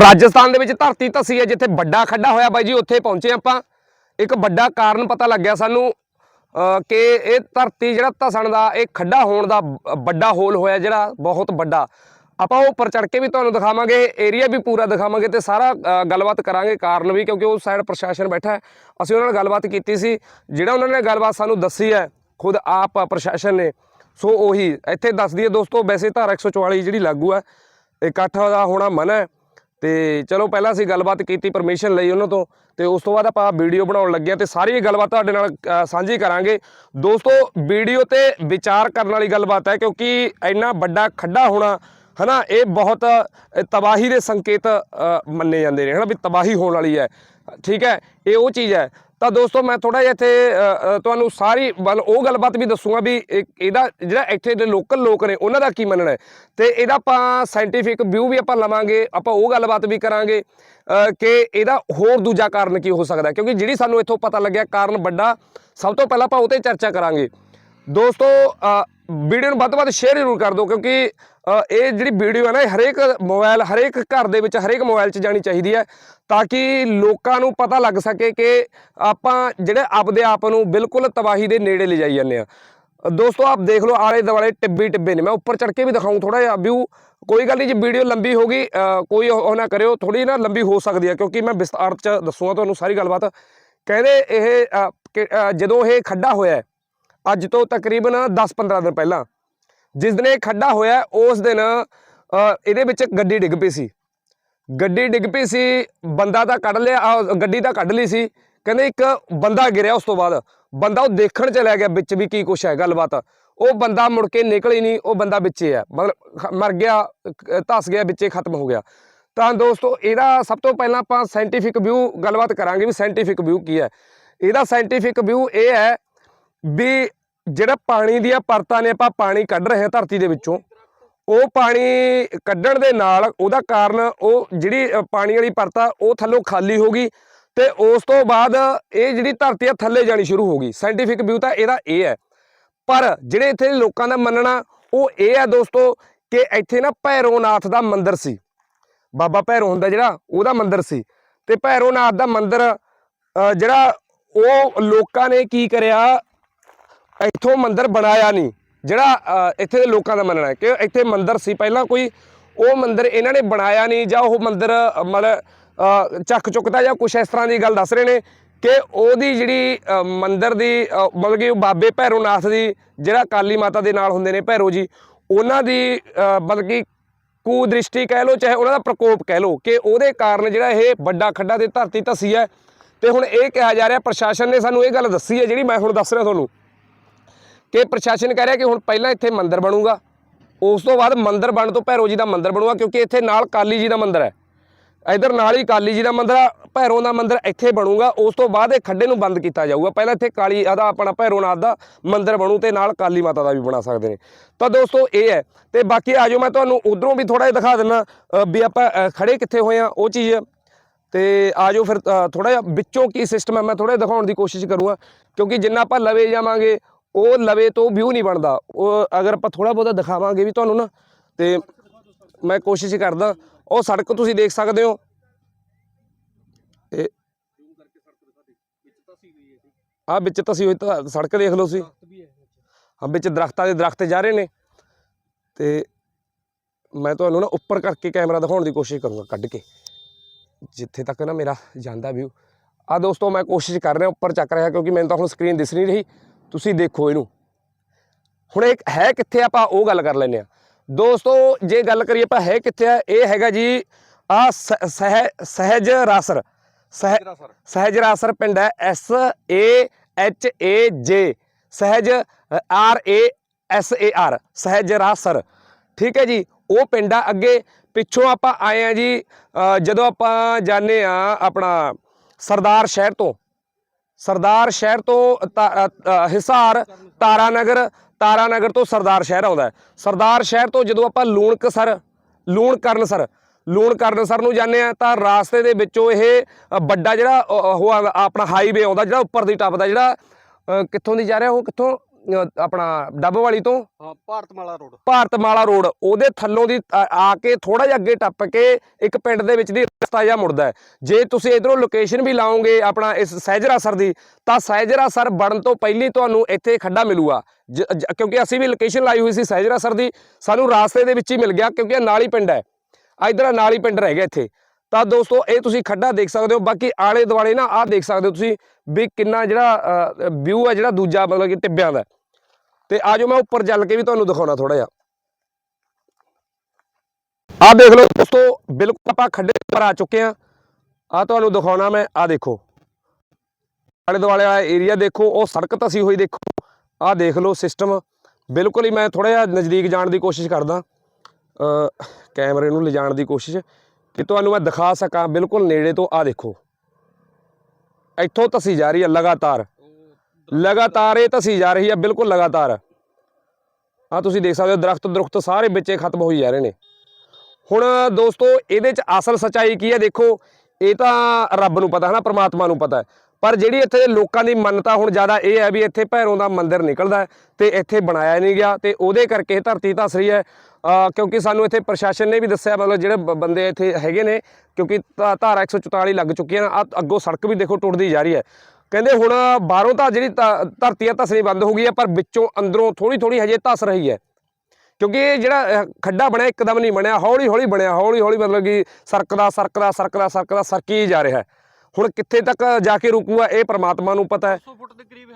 ਰਾਜਸਥਾਨ ਦੇ ਵਿੱਚ ਧਰਤੀ ਧਸੀ ਹੈ, ਜਿੱਥੇ ਵੱਡਾ ਖੱਡਾ ਹੋਇਆ ਬਾਈ ਜੀ, ਉੱਥੇ ਪਹੁੰਚੇ ਆਪਾਂ। ਇੱਕ ਵੱਡਾ ਕਾਰਨ ਪਤਾ ਲੱਗਿਆ ਸਾਨੂੰ ਕਿ ਇਹ ਧਰਤੀ ਜਿਹੜਾ ਧਸਣ ਦਾ, ਇਹ ਖੱਡਾ ਹੋਣ ਦਾ ਵੱਡਾ ਹੋਲ ਹੋਇਆ ਜਿਹੜਾ, ਬਹੁਤ ਵੱਡਾ। ਆਪਾਂ ਉਹ ਉੱਪਰ ਚੜ ਕੇ ਵੀ ਤੁਹਾਨੂੰ ਦਿਖਾਵਾਂਗੇ ਏਰੀਆ ਵੀ ਪੂਰਾ ਦਿਖਾਵਾਂਗੇ ਤੇ ਸਾਰਾ ਗੱਲਬਾਤ ਕਰਾਂਗੇ ਕਾਰਨ ਵੀ, ਕਿਉਂਕਿ ਉਹ ਸਾਈਡ ਪ੍ਰਸ਼ਾਸਨ ਬੈਠਾ ਅਸੀਂ ਉਹਨਾਂ ਨਾਲ ਗੱਲਬਾਤ ਕੀਤੀ ਸੀ, ਜਿਹੜਾ ਉਹਨਾਂ ਨੇ ਗੱਲਬਾਤ ਸਾਨੂੰ ਦੱਸੀ ਹੈ, ਖੁਦ ਆਪ ਪ੍ਰਸ਼ਾਸਨ ਨੇ, ਸੋ ਉਹੀ, ਇੱਥੇ ਦੱਸ ਦਈਏ ਦੋਸਤੋ, ਵੈਸੇ ਧਾਰਾ 144 ਜਿਹੜੀ ਲਾਗੂ ਹੈ, ਇਕੱਠ ਦਾ ਹੋਣਾ ਮਨਾ ਹੈ। ਤੇ ਚਲੋ ਪਹਿਲਾਂ ਅਸੀਂ ਗੱਲਬਾਤ ਕੀਤੀ ਪਰਮਿਸ਼ਨ ਲਈ ਉਹਨਾਂ ਤੋਂ, ਤੇ ਉਸ ਤੋਂ ਬਾਅਦ ਆਪਾਂ ਵੀਡੀਓ ਬਣਾਉਣ ਲੱਗੇ ਹਾਂ ਤੇ ਸਾਰੀ ਇਹ ਗੱਲਬਾਤ ਤੁਹਾਡੇ ਨਾਲ ਸਾਂਝੀ ਕਰਾਂਗੇ। ਦੋਸਤੋ ਵੀਡੀਓ ਤੇ ਵਿਚਾਰ ਕਰਨ ਵਾਲੀ ਗੱਲਬਾਤ ਹੈ ਕਿਉਂਕਿ ਇੰਨਾ ਵੱਡਾ ਖੱਡਾ ਹੋਣਾ, ਹਨਾ, ਇਹ ਬਹੁਤ ਤਬਾਹੀ ਦੇ ਸੰਕੇਤ ਮੰਨੇ ਜਾਂਦੇ ਨੇ, ਹਨਾ, ਵੀ ਤਬਾਹੀ ਹੋਣ ਵਾਲੀ ਹੈ। ਠੀਕ ਹੈ, ਇਹ ਉਹ ਚੀਜ਼ ਹੈ। ਤਾਂ ਦੋਸਤੋ, ਮੈਂ ਥੋੜਾ ਜਿਹਾ ਇੱਥੇ ਤੁਹਾਨੂੰ ਸਾਰੀ ਵੱਲ ਉਹ ਗੱਲਬਾਤ ਵੀ ਦੱਸੂਗਾ ਵੀ ਇਹਦਾ ਜਿਹੜਾ ਇੱਥੇ ਦੇ ਲੋਕਲ ਲੋਕ ਨੇ, ਉਹਨਾਂ ਦਾ ਕੀ ਮੰਨਣਾ ਹੈ। ਤੇ ਇਹਦਾ ਆਪਾਂ ਸਾਇੰਟੀਫਿਕ ਵਿਊ ਵੀ ਆਪਾਂ ਲਵਾਂਗੇ, ਆਪਾਂ ਉਹ ਗੱਲਬਾਤ ਵੀ ਕਰਾਂਗੇ ਕਿ ਇਹਦਾ ਹੋਰ ਦੂਜਾ ਕਾਰਨ ਕੀ ਹੋ ਸਕਦਾ ਕਿਉਂਕਿ ਜਿਹੜੀ ਸਾਨੂੰ ਇੱਥੋਂ ਪਤਾ ਲੱਗਿਆ, ਕਾਰਨ ਵੱਡਾ, ਸਭ ਤੋਂ ਪਹਿਲਾਂ ਆਪਾਂ ਉਹ ਤੇ ਚਰਚਾ ਕਰਾਂਗੇ। ਦੋਸਤੋ ਵੀਡੀਓ ਨੂੰ ਵੱਧ ਤੋਂ ਵੱਧ ਸ਼ੇਅਰ ਜ਼ਰੂਰ ਕਰ ਦਿਓ ਕਿਉਂਕਿ ਇਹ ਜਿਹੜੀ ਵੀਡੀਓ ਹੈ ਨਾ ਇਹ ਹਰੇਕ ਮੋਬਾਈਲ ਹਰੇਕ ਘਰ ਦੇ ਵਿੱਚ ਹਰੇਕ ਮੋਬਾਈਲ 'ਚ ਜਾਣੀ ਚਾਹੀਦੀ ਹੈ ਤਾਂ ਕਿ ਲੋਕਾਂ ਨੂੰ ਪਤਾ ਲੱਗ ਸਕੇ ਕਿ ਆਪਾਂ ਜਿਹੜੇ ਆਪਦੇ ਆਪ ਨੂੰ ਬਿਲਕੁਲ ਤਬਾਹੀ ਦੇ ਨੇੜੇ ਲਿਜਾਈ ਜਾਂਦੇ ਆ ਦੋਸਤੋ ਆਪ ਦੇਖ ਲਓ ਆਲੇ ਦੁਆਲੇ ਟਿੱਬੀ ਟਿੱਬੇ ਨੇ ਮੈਂ ਉੱਪਰ ਚੜ ਕੇ ਵੀ ਦਿਖਾਉਂ ਥੋੜਾ ਜਿਹਾ ਵਿਊ ਕੋਈ ਗੱਲ ਨਹੀਂ ਜੇ ਵੀਡੀਓ ਲੰਬੀ ਹੋਗੀ ਕੋਈ ਉਹ ਨਾ ਕਰਿਓ ਥੋੜੀ ਨਾ ਲੰਬੀ ਹੋ ਸਕਦੀ ਹੈ ਕਿਉਂਕਿ ਮੈਂ ਵਿਸਤਾਰ ਚ ਦੱਸੂਗਾ ਤੁਹਾਨੂੰ ਸਾਰੀ ਗੱਲਬਾਤ। ਕਹਿੰਦੇ ਇਹ ਕਿ, ਜਦੋਂ ਇਹ ਖੱਡਾ ਹੋਇਆ ਅੱਜ ਤੋਂ ਤਕਰੀਬਨ 10-15 ਦਿਨ ਪਹਿਲਾਂ, ਜਿਸ ਦਿਨ ਇਹ ਖੱਡਾ ਹੋਇਆ, ਉਸ ਦਿਨ ਇਹਦੇ ਵਿੱਚ ਗੱਡੀ ਡਿੱਗ ਪਈ ਸੀ। ਗੱਡੀ ਡਿੱਗ ਪਈ ਸੀ, ਬੰਦਾ ਤਾਂ ਕੱਢ ਲਿਆ ਗੱਡੀ ਤਾਂ ਕੱਢ ਲਈ ਸੀ, ਕਹਿੰਦੇ ਇੱਕ ਬੰਦਾ ਗਿਰਿਆ ਉਸ ਤੋਂ ਬਾਅਦ। ਬੰਦਾ ਉਹ ਦੇਖਣ ਚਲਿਆ ਗਿਆ ਵਿੱਚ ਵੀ ਕੀ ਕੁਛ ਹੈ, ਗੱਲਬਾਤ। ਉਹ ਬੰਦਾ ਮੁੜ ਕੇ ਨਿਕਲ ਹੀ ਨਹੀਂ, ਉਹ ਬੰਦਾ ਵਿੱਚੇ ਹੈ ਮਤਲਬ ਮਰ ਗਿਆ ਅਹ ਧਸ ਗਿਆ, ਵਿੱਚੇ ਖਤਮ ਹੋ ਗਿਆ। ਤਾਂ ਦੋਸਤੋ, ਇਹਦਾ ਸਭ ਤੋਂ ਪਹਿਲਾਂ ਆਪਾਂ ਸਾਇੰਟੀਫਿਕ ਵਿਊ ਗੱਲਬਾਤ ਕਰਾਂਗੇ ਵੀ ਸਾਇੰਟੀਫਿਕ ਵਿਊ ਕੀ ਹੈ। ਇਹਦਾ ਸਾਇੰਟੀਫਿਕ ਵਿਊ ਇਹ ਹੈ ਵੀ ਜਿਹੜਾ ਪਾਣੀ ਦੀਆਂ ਪਰਤਾਂ ਨੇ ਆਪਾਂ ਪਾਣੀ ਕੱਢ ਰਹੇ ਹਾਂ ਧਰਤੀ ਦੇ ਵਿੱਚੋਂ, ਉਹ ਪਾਣੀ ਕੱਢਣ ਦੇ ਨਾਲ ਉਹਦਾ ਕਾਰਨ ਉਹ ਜਿਹੜੀ ਪਾਣੀ ਵਾਲੀ ਪਰਤ ਉਹ ਥੱਲੋਂ ਖਾਲੀ ਹੋ ਗਈ ਤੇ ਉਸ ਤੋਂ ਬਾਅਦ ਇਹ ਜਿਹੜੀ ਧਰਤੀ ਆ ਥੱਲੇ ਜਾਣੀ ਸ਼ੁਰੂ ਹੋ ਗਈ। ਸਾਇੰਟੀਫਿਕ ਵਿਊ ਤਾਂ ਇਹਦਾ ਇਹ ਹੈ। ਪਰ ਜਿਹੜੇ ਇੱਥੇ ਲੋਕਾਂ ਦਾ ਮੰਨਣਾ, ਉਹ ਇਹ ਹੈ ਦੋਸਤੋ ਕਿ ਇੱਥੇ ਨਾ ਭੈਰੋਨਾਥ ਦਾ ਮੰਦਿਰ ਸੀ। ਬਾਬਾ ਭੈਰੋ ਹੁੰਦਾ ਜਿਹੜਾ, ਉਹਦਾ ਮੰਦਿਰ ਸੀ। ਤੇ ਭੈਰੋਨਾਥ ਦਾ ਮੰਦਿਰ ਜਿਹੜਾ ਉਹ ਲੋਕਾਂ ਨੇ ਕੀ ਕਰਿਆ ਇੱਥੋਂ ਮੰਦਿਰ ਬਣਾਇਆ ਨਹੀਂ ਜਿਹੜਾ ਇੱਥੇ ਦੇ ਲੋਕਾਂ ਦਾ ਮੰਨਣਾ ਹੈ ਕਿ ਇੱਥੇ ਮੰਦਿਰ ਸੀ ਪਹਿਲਾਂ ਕੋਈ ਉਹ ਮੰਦਿਰ ਇਹਨਾਂ ਨੇ ਬਣਾਇਆ ਨਹੀਂ ਜਾਂ ਉਹ ਮੰਦਿਰ ਮਤਲਬ ਚੱਕ ਚੁੱਕਦਾ ਜਾਂ ਕੁਛ ਇਸ ਤਰ੍ਹਾਂ ਦੀ ਗੱਲ ਦੱਸ ਰਹੇ ਨੇ ਕਿ ਉਹਦੀ ਜਿਹੜੀ ਅ, ਮੰਦਿਰ ਦੀ ਮਤਲਬ ਕਿ ਉਹ ਬਾਬੇ ਭੈਰੋਨਾਥ ਦੀ ਜਿਹੜਾ ਕਾਲੀ ਮਾਤਾ ਦੇ ਨਾਲ ਹੁੰਦੇ ਨੇ ਭੈਰੋ ਜੀ ਉਹਨਾਂ ਦੀ ਮਤਲਬ ਕਿ ਕੂ ਦ੍ਰਿਸ਼ਟੀ ਕਹਿ ਲਓ ਚਾਹੇ ਉਹਨਾਂ ਦਾ ਪ੍ਰਕੋਪ ਕਹਿ ਲਓ ਕਿ ਉਹਦੇ ਕਾਰਨ ਜਿਹੜਾ ਇਹ ਵੱਡਾ ਖੱਡਾ ਤੇ ਧਰਤੀ ਧਸੀ ਹੈ। ਤੇ ਹੁਣ ਇਹ ਕਿਹਾ ਜਾ ਰਿਹਾ ਪ੍ਰਸ਼ਾਸਨ ਨੇ ਸਾਨੂੰ ਇਹ ਗੱਲ ਦੱਸੀ ਹੈ ਜਿਹੜੀ ਮੈਂ ਹੁਣ ਦੱਸ ਰਿਹਾ ਤੁਹਾਨੂੰ। ਕਿ ਪ੍ਰਸ਼ਾਸਨ ਕਹਿ ਰਿਹਾ ਕਿ ਹੁਣ ਪਹਿਲਾਂ ਇੱਥੇ ਮੰਦਿਰ ਬਣੂਗਾ। ਉਸ ਤੋਂ ਬਾਅਦ ਮੰਦਿਰ ਬਣਨ ਤੋਂ ਭੈਰੋ ਜੀ ਦਾ ਮੰਦਿਰ ਬਣੂਗਾ ਕਿਉਂਕਿ ਇੱਥੇ ਨਾਲ ਕਾਲੀ ਜੀ ਦਾ ਮੰਦਿਰ ਹੈ। ਇਧਰ ਨਾਲ ਹੀ ਕਾਲੀ ਜੀ ਦਾ ਮੰਦਿਰ ਆ ਭੈਰੋ ਦਾ ਮੰਦਿਰ ਇੱਥੇ ਬਣੂਗਾ ਉਸ ਤੋਂ ਬਾਅਦ ਇਹ ਖੱਡੇ ਨੂੰ ਬੰਦ ਕੀਤਾ ਜਾਊਗਾ। ਪਹਿਲਾਂ ਇੱਥੇ ਕਾਲੀ ਆਦਾ ਆਪਣਾ ਭੈਰੋਨਾਥ ਦਾ ਮੰਦਿਰ ਬਣੂ ਤੇ ਨਾਲ ਕਾਲੀ ਮਾਤਾ ਦਾ ਵੀ ਬਣਾ ਸਕਦੇ ਨੇ। ਤਾਂ ਦੋਸਤੋ ਇਹ ਹੈ। ਤੇ ਬਾਕੀ ਆਜੋ ਮੈਂ ਤੁਹਾਨੂੰ ਉਧਰੋਂ ਵੀ ਥੋੜਾ ਜਿਹਾ ਦਿਖਾ ਦਿੰਦਾ ਵੀ ਆਪਾਂ ਅ, ਖੜੇ ਕਿੱਥੇ ਹੋਏ ਆ ਉਹ ਚੀਜ਼। ਤੇ ਆਜੋ ਫਿਰ ਥੋੜਾ ਜਿਹਾ ਵਿੱਚੋਂ ਕੀ ਸਿਸਟਮ ਹੈ ਮੈਂ ਥੋੜਾ ਦਿਖਾਉਣ ਦੀ ਕੋਸ਼ਿਸ਼ ਕਰੂੰਗਾ ਕਿਉਂਕਿ ਜਿੰਨਾ ਆਪਾਂ ਲਵੇ ਜਾਵਾਂਗੇ ਉਹ ਲਵੇ ਤੋਂ ਵਿਊ ਨਹੀਂ ਬਣਦਾ। ਉਹ ਅਗਰ ਆਪਾਂ ਥੋੜਾ ਬਹੁਤਾ ਦਿਖਾਵਾਂਗੇ ਵੀ ਤੁਹਾਨੂੰ ਨਾ, ਤੇ ਮੈਂ ਕੋਸ਼ਿਸ਼ ਕਰਦਾ, ਉਹ ਸੜਕ ਤੁਸੀਂ ਦੇਖ ਸਕਦੇ ਹੋ। ਇਹ ਆ ਵਿੱਚ ਤੁਸੀਂ ਹੋਈ ਤਾਂ ਸੜਕ ਦੇਖ ਲਓ ਤੁਸੀਂ। ਹਾਂ, ਵਿੱਚ ਦਰਖਤਾਂ ਦੇ ਦਰਖਤ ਜਾ ਰਹੇ ਨੇ। ਤੇ ਮੈਂ ਤੁਹਾਨੂੰ ਨਾ ਉੱਪਰ ਕਰਕੇ ਕੈਮਰਾ ਦਿਖਾਉਣ ਦੀ ਕੋਸ਼ਿਸ਼ ਕਰੂੰਗਾ ਕੱਢ ਕੇ। ਜਿੱਥੇ ਤੱਕ ਨਾ ਮੇਰਾ ਜਾਂਦਾ ਵਿਊ ਆ ਦੋਸਤੋ, ਮੈਂ ਕੋਸ਼ਿਸ਼ ਕਰ ਰਿਹਾ, ਉੱਪਰ ਚੱਕ ਰਿਹਾ, ਕਿਉਂਕਿ ਮੈਨੂੰ ਤਾਂ ਹੁਣ ਸਕਰੀਨ ਦਿਸ ਨਹੀਂ ਰਹੀ। ਤੁਸੀਂ ਦੇਖੋ ਇਹਨੂੰ। ਹੁਣ ਇਹ ਹੈ ਕਿੱਥੇ? ਆਪਾਂ ਉਹ ਗੱਲ ਕਰ ਲੈਂਦੇ ਆ ਦੋਸਤੋ ਜੇ ਗੱਲ ਕਰੀਏ ਆਪਾਂ ਹੈ ਕਿੱਥੇ ਆ ਇਹ ਹੈਗਾ ਜੀ ਆ ਸਹਿ ਸਹਿਜ ਰਾਸਰ। ਸਹਿ ਸਹਿਜ ਰਾਸਰ। ਪਿੰਡ ਹੈ S A H A J Sahaj R A S A R Sahaj ਰਾਸਰ। ਠੀਕ ਹੈ ਜੀ? ਉਹ ਪਿੰਡ ਆ ਅੱਗੇ। ਪਿੱਛੋਂ ਆਪਾਂ ਆਏ ਆ ਜੀ ਜਦੋਂ ਆਪਾਂ ਜਾਣੇ ਆ ਆਪਣਾ ਸਰਦਾਰ ਸ਼ਹਿਰ ਤੋਂ। ਸਰਦਾਰ ਸ਼ਹਿਰ ਤੋਂ ਤਾ- ਅ, ਅ, ਹਿਸਾਰ ਤਾਰਾਨਗਰ ਤਾਰਾਨਗਰ ਤੋਂ ਸਰਦਾਰ ਸ਼ਹਿਰ ਆਉਂਦਾ ਸਰਦਾਰ ਸ਼ਹਿਰ ਤੋਂ ਜਦੋਂ ਆਪਾਂ ਲੂਣਕਸਰ ਕਰਨ ਸਰ ਨੂੰ ਜਾਂਦੇ ਆ ਤਾਂ ਰਾਸਤੇ ਦੇ ਵਿੱਚੋਂ ਇਹ ਵੱਡਾ ਜਿਹੜਾ ਉਹ ਆਪਣਾ ਹਾਈਵੇ ਆਉਂਦਾ ਜਿਹੜਾ ਉੱਪਰ ਦੀ ਟੱਪਦਾ ਜਿਹੜਾ ਕਿੱਥੋਂ ਦੀ ਜਾ ਰਿਹਾ ਉਹ? ਕਿੱਥੋਂ? ਆਪਣਾ ਡੱਬ ਵਾਲੀ ਤੋਂ ਹਾਂ ਭਾਰਤਮਾਲਾ ਰੋਡ। ਭਾਰਤਮਾਲਾ ਰੋਡ ਉਹਦੇ ਥੱਲੋਂ ਦੀ ਆ ਕੇ ਥੋੜਾ ਜਿਹਾ ਅੱਗੇ ਟੱਪ ਕੇ ਇੱਕ ਪਿੰਡ ਦੇ ਵਿੱਚ ਦੀ ਰਸਤਾ ਜਿਹਾ ਮੁੜਦਾ ਹੈ। ਜੇ ਤੁਸੀਂ ਇਧਰੋਂ ਲੋਕੇਸ਼ਨ ਵੀ ਲਾਓਗੇ ਆਪਣਾ ਇਸ ਸਹਿਜਰਾ ਸਰ ਦੀ ਤਾਂ ਸਹਿਜਰਾ ਸਰ ਬਣਨ ਤੋਂ ਪਹਿਲੀ ਤੁਹਾਨੂੰ ਇੱਥੇ ਖੱਡਾ ਮਿਲੂਗਾ। ਜ- ਜ- ਕਿਉਂਕਿ ਅਸੀਂ ਵੀ ਲੋਕੇਸ਼ਨ ਲਾਈ ਹੋਈ ਸੀ ਸਹਿਜਰਾ ਸਰ ਦੀ ਸਾਨੂੰ ਰਾਸਤੇ ਦੇ ਵਿੱਚ ਹੀ ਮਿਲ ਗਿਆ ਕਿਉਂਕਿ ਨਾਲ ਹੀ ਪਿੰਡ ਹੈ। ਇਧਰ ਨਾਲ ਹੀ ਪਿੰਡ ਰਹਿ ਗਿਆ ਇੱਥੇ। ਤਾਂ ਦੋਸਤੋ, ਇਹ ਤੁਸੀਂ ਖੱਡਾ ਦੇਖ ਸਕਦੇ ਹੋ। ਬਾਕੀ ਆਲੇ ਦੁਆਲੇ ਨਾ, ਆਹ ਦੇਖ ਸਕਦੇ ਹੋ ਤੁਸੀਂ ਵੀ ਕਿੰਨਾ ਜਿਹੜਾ ਵਿਊ ਹੈ ਜਿਹੜਾ ਦੂਜਾ, ਮਤਲਬ ਕਿ ਟਿੱਬਿਆਂ ਦਾ। ਤੇ ਆਜੋ ਮੈਂ ਉੱਪਰ ਚੱਲ ਕੇ ਵੀ ਤੁਹਾਨੂੰ ਦਿਖਾਉਣਾ ਥੋੜਾ ਜਿਹਾ। ਆਹ ਦੇਖ ਲਓ ਦੋਸਤੋ, ਬਿਲਕੁਲ ਆਪਾਂ ਖੱਡੇ ਪਰ ਆ ਚੁੱਕੇ ਆ ਆ ਤੁਹਾਨੂੰ ਦਿਖਾਉਣਾ ਮੈਂ ਆ ਦੇਖੋ। ਆਲੇ ਦੁਆਲੇ ਵਾਲਾ ਏਰੀਆ ਦੇਖੋ, ਉਹ ਸੜਕ ਤਸੀ ਹੋਈ ਦੇਖੋ। ਆਹ ਦੇਖ ਲਓ ਸਿਸਟਮ ਬਿਲਕੁਲ ਹੀ ਮੈਂ ਥੋੜਾ ਜਿਹਾ ਨਜ਼ਦੀਕ ਜਾਣ ਦੀ ਕੋਸ਼ਿਸ਼ ਕਰਦਾ। ਅ ਕੈਮਰੇ ਨੂੰ ਲਿਜਾਣ ਦੀ ਕੋਸ਼ਿਸ਼। ਕਿ ਤੁਹਾਨੂੰ ਮੈਂ ਦਿਖਾ ਸਕਾਂ, ਬਿਲਕੁਲ ਨੇੜੇ ਤੋਂ ਆ ਦੇਖੋ। ਇੱਥੋਂ ਤਸੀ ਜਾ ਰਹੀ ਹੈ ਲਗਾਤਾਰ। ਲਗਾਤਾਰ ਇਹ ਧਸੀ ਜਾ ਰਹੀ ਹੈ, ਬਿਲਕੁਲ ਲਗਾਤਾਰ। ਆ ਤੁਸੀਂ ਦੇਖ ਸਕਦੇ ਹੋ, ਦਰਖਤ ਦਰਖਤ ਸਾਰੇ ਵਿੱਚੇ ਖਤਮ ਹੋਈ ਜਾ ਰਹੇ ਨੇ। ਹੁਣ ਦੋਸਤੋ, ਇਹਦੇ ਚ ਅਸਲ ਸਚਾਈ ਕੀ ਹੈ? ਦੇਖੋ, ਇਹ ਤਾਂ ਰੱਬ ਨੂੰ ਪਤਾ ਹੈ ਨਾ, ਪ੍ਰਮਾਤਮਾ ਨੂੰ ਪਤਾ ਹੈ। ਪਰ ਜਿਹੜੀ ਇੱਥੇ ਦੇ ਲੋਕਾਂ ਦੀ ਮੰਨਤਾ ਹੁਣ ਜ਼ਿਆਦਾ ਇਹ ਹੈ ਵੀ ਇੱਥੇ ਭੈਰੋਂ ਦਾ ਮੰਦਿਰ ਨਿਕਲਦਾ ਹੈ ਤੇ ਇੱਥੇ ਬਣਾਇਆ ਨਹੀਂ ਗਿਆ ਤੇ ਉਹਦੇ ਕਰਕੇ ਇਹ ਧਰਤੀ ਧਸ ਰਹੀ ਹੈ। ਕਿਉਂਕਿ ਸਾਨੂੰ ਇੱਥੇ ਪ੍ਰਸ਼ਾਸਨ ਨੇ ਵੀ ਦੱਸਿਆ, ਮਤਲਬ ਜਿਹੜੇ ਬ- ਬੰਦੇ ਇੱਥੇ ਹੈਗੇ ਨੇ, ਕਿਉਂਕਿ ਧਾ- ਧਾਰਾ 144 ਲੱਗ ਚੁੱਕੀਆਂ ਨੇ, ਆਹ ਅੱਗੋਂ ਸੜਕ ਵੀ ਦੇਖੋ ਟੁੱਟਦੀ ਜਾ ਰਹੀ ਹੈ। ਕਹਿੰਦੇ ਹੁਣ ਬਾਹਰੋਂ ਤਾਂ ਜਿਹੜੀ ਧ- ਧਰਤੀ ਆ ਧਸਣੀ ਬੰਦ ਹੋ ਗਈ ਹੈ, ਪਰ ਵਿੱਚੋਂ ਅੰਦਰੋਂ ਥੋੜੀ ਥੋੜੀ ਹਜੇ ਧਸ ਰਹੀ ਹੈ। ਕਿਉਂਕਿ ਇਹ ਜਿਹੜਾ ਖੱਡਾ ਬਣਿਆ ਇੱਕਦਮ ਨਹੀਂ ਬਣਿਆ ਹੌਲੀ ਹੌਲੀ ਬਣਿਆ ਹੌਲੀ ਹੌਲੀ ਮਤਲਬ ਕਿ ਸਰਕਦਾ ਸਰਕਦਾ ਸਰਕਦਾ ਸਰਕਦਾ, ਸਰਕੀ ਜਾ ਰਿਹਾ ਹੈ। ਹੁਣ ਕਿੱਥੇ ਤੱਕ ਜਾ ਕੇ ਰੁਕੂਗਾ, ਇਹ ਪ੍ਰਮਾਤਮਾ ਨੂੰ ਪਤਾ ਹੈ। 100 ਫੁੱਟ ਦੇ ਕਰੀਬ